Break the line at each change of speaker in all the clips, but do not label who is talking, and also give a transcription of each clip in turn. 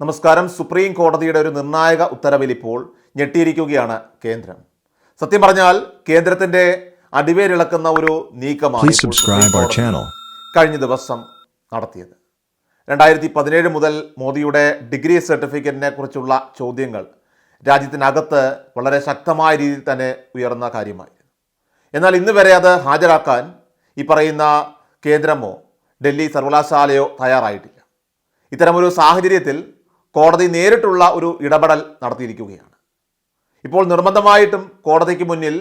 നമസ്കാരം. സുപ്രീം കോടതിയുടെ ഒരു നിർണായക ഉത്തരവിൽ ഇപ്പോൾ ഞെട്ടിയിരിക്കുകയാണ് കേന്ദ്രം. സത്യം പറഞ്ഞാൽ കേന്ദ്രത്തിന്റെ അടിവേരിളക്കുന്ന ഒരു നീക്കമാണ്. കഴിഞ്ഞ ദിവസം നടത്തിയത്. രണ്ടായിരത്തി പതിനേഴ് മുതൽ മോദിയുടെ ഡിഗ്രി സർട്ടിഫിക്കറ്റിനെ കുറിച്ചുള്ള ചോദ്യങ്ങൾ രാജ്യത്തിനകത്ത് വളരെ ശക്തമായ രീതിയിൽ തന്നെ ഉയർന്ന കാര്യമായിരുന്നു എന്നാൽ ഇന്ന് വരെ അത് ഹാജരാക്കാൻ ഈ പറയുന്ന കേന്ദ്രമോ ഡൽഹി സർവകലാശാലയോ തയ്യാറായിട്ടില്ല. ഇത്തരമൊരു സാഹചര്യത്തിൽ കോടതി നേരിട്ടുള്ള ഒരു ഇടപെടൽ നടത്തിയിരിക്കുകയാണ്. ഇപ്പോൾ നിർബന്ധമായിട്ടും കോടതിക്ക് മുന്നിൽ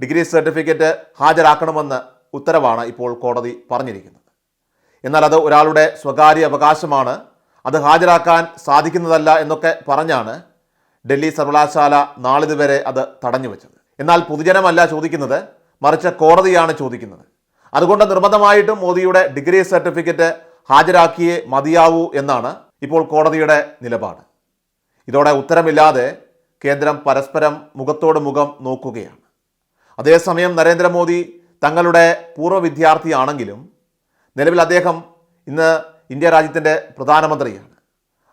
ഡിഗ്രി സർട്ടിഫിക്കറ്റ് ഹാജരാക്കണമെന്ന് ഉത്തരവാണ് ഇപ്പോൾ കോടതി പറഞ്ഞിരിക്കുന്നത്. എന്നാൽ അത് ഒരാളുടെ സ്വകാര്യ അവകാശമാണ്. അത് ഹാജരാക്കാൻ സാധിക്കുന്നതല്ല എന്നൊക്കെ പറഞ്ഞാണ് ഡൽഹി സർവകലാശാല നാളിതുവരെ അത് തടഞ്ഞു വെച്ചത്. എന്നാൽ പൊതുജനമല്ല ചോദിക്കുന്നത് മറിച്ച് കോടതിയാണ് ചോദിക്കുന്നത്. അതുകൊണ്ട് നിർബന്ധമായിട്ടും മോദിയുടെ ഡിഗ്രി സർട്ടിഫിക്കറ്റ് ഹാജരാക്കിയേ മതിയാവൂ എന്നാണ് ഇപ്പോൾ കോടതിയുടെ നിലപാട്. ഇതോടെ ഉത്തരമില്ലാതെ കേന്ദ്രം പരസ്പരം മുഖത്തോട് മുഖം നോക്കുകയാണ്. അതേസമയം നരേന്ദ്രമോദി തങ്ങളുടെ പൂർവ വിദ്യാർത്ഥിയാണെങ്കിലും നിലവിൽ അദ്ദേഹം ഇന്ന് ഇന്ത്യ രാജ്യത്തിന്റെ പ്രധാനമന്ത്രിയാണ്.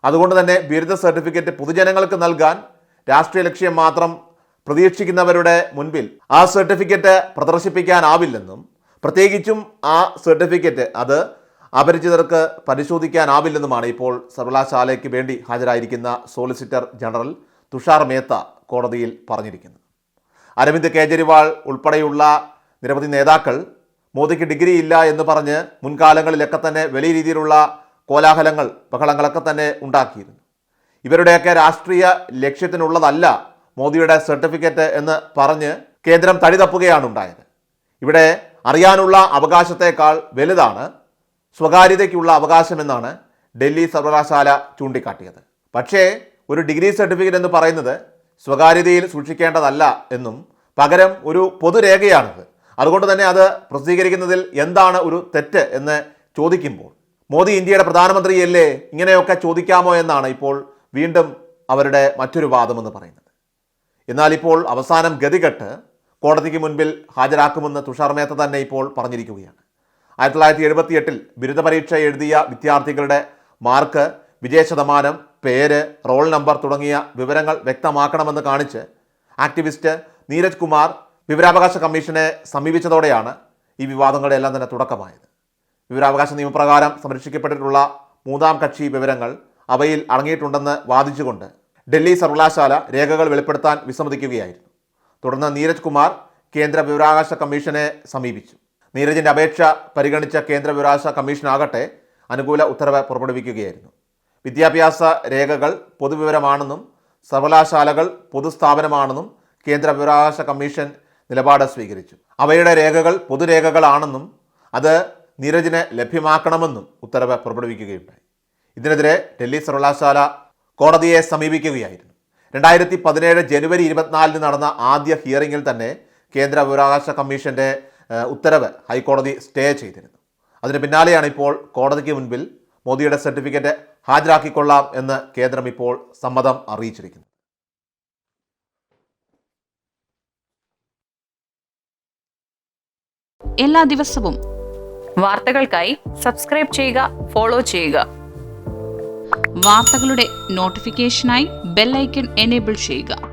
അതുകൊണ്ട് തന്നെ ബിരുദ സർട്ടിഫിക്കറ്റ് പൊതുജനങ്ങൾക്ക് നൽകാൻ രാഷ്ട്രീയ ലക്ഷ്യം മാത്രം പ്രതീക്ഷിക്കുന്നവരുടെ മുൻപിൽ ആ സർട്ടിഫിക്കറ്റ് പ്രദർശിപ്പിക്കാനാവില്ലെന്നും പ്രത്യേകിച്ചും ആ സർട്ടിഫിക്കറ്റ് അത് അപരിചിതർക്ക് പരിശോധിക്കാനാവില്ലെന്നുമാണ് ഇപ്പോൾ സർവകലാശാലയ്ക്ക് വേണ്ടി ഹാജരായിരിക്കുന്ന സോളിസിറ്റർ ജനറൽ തുഷാർ മേത്ത കോടതിയിൽ പറഞ്ഞിരിക്കുന്നത്. അരവിന്ദ് കേജ്രിവാൾ ഉൾപ്പെടെയുള്ള നിരവധി നേതാക്കൾ മോദിക്ക് ഡിഗ്രി ഇല്ല എന്ന് പറഞ്ഞ് മുൻകാലങ്ങളിലൊക്കെ തന്നെ വലിയ രീതിയിലുള്ള കോലാഹലങ്ങൾ ബഹളങ്ങളൊക്കെ തന്നെ ഉണ്ടാക്കിയിരുന്നു. ഇവരുടെയൊക്കെ രാഷ്ട്രീയ ലക്ഷ്യത്തിനുള്ളതല്ല മോദിയുടെ സർട്ടിഫിക്കറ്റ് എന്ന് പറഞ്ഞ് കേന്ദ്രം തടി തപ്പുകയാണ് ഉണ്ടായത്. ഇവിടെ അറിയാനുള്ള അവകാശത്തേക്കാൾ വലുതാണ് സ്വകാര്യതയ്ക്കുള്ള അവകാശമെന്നാണ് ഡൽഹി സർവകലാശാല ചൂണ്ടിക്കാട്ടിയത്. പക്ഷേ ഒരു ഡിഗ്രി സർട്ടിഫിക്കറ്റ് എന്ന് പറയുന്നത് സ്വകാര്യതയിൽ സൂക്ഷിക്കേണ്ടതല്ല എന്നും പകരം ഒരു പൊതുരേഖയാണിത്. അതുകൊണ്ട് തന്നെ അത് പ്രസിദ്ധീകരിക്കുന്നതിൽ എന്താണ് ഒരു തെറ്റ് എന്ന് ചോദിക്കുമ്പോൾ മോദി ഇന്ത്യയുടെ പ്രധാനമന്ത്രിയല്ലേ ഇങ്ങനെയൊക്കെ ചോദിക്കാമോ എന്നാണ് ഇപ്പോൾ വീണ്ടും അവരുടെ മറ്റൊരു വാദമെന്ന് പറയുന്നത്. എന്നാൽ ഇപ്പോൾ അവസാനം ഗതികെട്ട് കോടതിക്ക് മുൻപിൽ ഹാജരാക്കുമെന്ന് തുഷാർ മേത്ത തന്നെ ഇപ്പോൾ പറഞ്ഞിരിക്കുകയാണ്. ആയിരത്തി തൊള്ളായിരത്തി എഴുപത്തി എട്ടിൽ ബിരുദ പരീക്ഷ എഴുതിയ വിദ്യാർത്ഥികളുടെ മാർക്ക് വിജയശതമാനം പേര് റോൾ നമ്പർ തുടങ്ങിയ വിവരങ്ങൾ വ്യക്തമാക്കണമെന്ന് കാണിച്ച് ആക്ടിവിസ്റ്റ് നീരജ് കുമാർ വിവരാവകാശ കമ്മീഷനെ സമീപിച്ചതോടെയാണ് ഈ വിവാദങ്ങളുടെ എല്ലാം തന്നെ തുടക്കമായത്. വിവരാവകാശ നിയമപ്രകാരം സംരക്ഷിക്കപ്പെട്ടിട്ടുള്ള മൂന്നാം കക്ഷി വിവരങ്ങൾ അവയിൽ അടങ്ങിയിട്ടുണ്ടെന്ന് വാദിച്ചുകൊണ്ട് ഡൽഹി സർവകലാശാല രേഖകൾ വെളിപ്പെടുത്താൻ വിസമ്മതിക്കുകയായിരുന്നു. തുടർന്ന് നീരജ് കുമാർ കേന്ദ്ര വിവരാവകാശ കമ്മീഷനെ സമീപിച്ചു. നീരജിന്റെ അപേക്ഷ പരിഗണിച്ച കേന്ദ്ര വിവരാവകാശ കമ്മീഷനാകട്ടെ അനുകൂല ഉത്തരവ് പുറപ്പെടുവിക്കുകയായിരുന്നു. വിദ്യാഭ്യാസ രേഖകൾ പൊതുവിവരമാണെന്നും സർവകലാശാലകൾ പൊതുസ്ഥാപനമാണെന്നും കേന്ദ്ര വിവരാവകാശ കമ്മീഷൻ നിലപാട് സ്വീകരിച്ചു. അവയുടെ രേഖകൾ പൊതുരേഖകളാണെന്നും അത് നീരജിനെ ലഭ്യമാക്കണമെന്നും ഉത്തരവ് പുറപ്പെടുവിക്കുകയുണ്ടായി. ഇതിനെതിരെ ഡൽഹി സർവകലാശാല കോടതിയെ സമീപിക്കുകയായിരുന്നു. രണ്ടായിരത്തി പതിനേഴ് ജനുവരി ഇരുപത്തിനാലിന് നടന്ന ആദ്യ ഹിയറിംഗിൽ തന്നെ കേന്ദ്ര വിവരാവകാശ കമ്മീഷന്റെ ഉത്തരവ് ഹൈക്കോടതി സ്റ്റേ ചെയ്തിരുന്നു. അതിന് പിന്നാലെയാണ് ഇപ്പോൾ കോടതിക്ക് മുൻപിൽ മോദിയുടെ സർട്ടിഫിക്കറ്റ് ഹാജരാക്കിക്കൊള്ളാം എന്ന് കേന്ദ്രം ഇപ്പോൾ സമ്മതം അറിയിച്ചിരിക്കുന്നു.
എല്ലാ ദിവസവും
വാർത്തകൾക്കായി സബ്സ്ക്രൈബ് ചെയ്യുക ഫോളോ ചെയ്യുക.
വാർത്തകളുടെ നോട്ടിഫിക്കേഷനായി ബെല്ലൈക്കൺ എനേബിൾ ചെയ്യുക.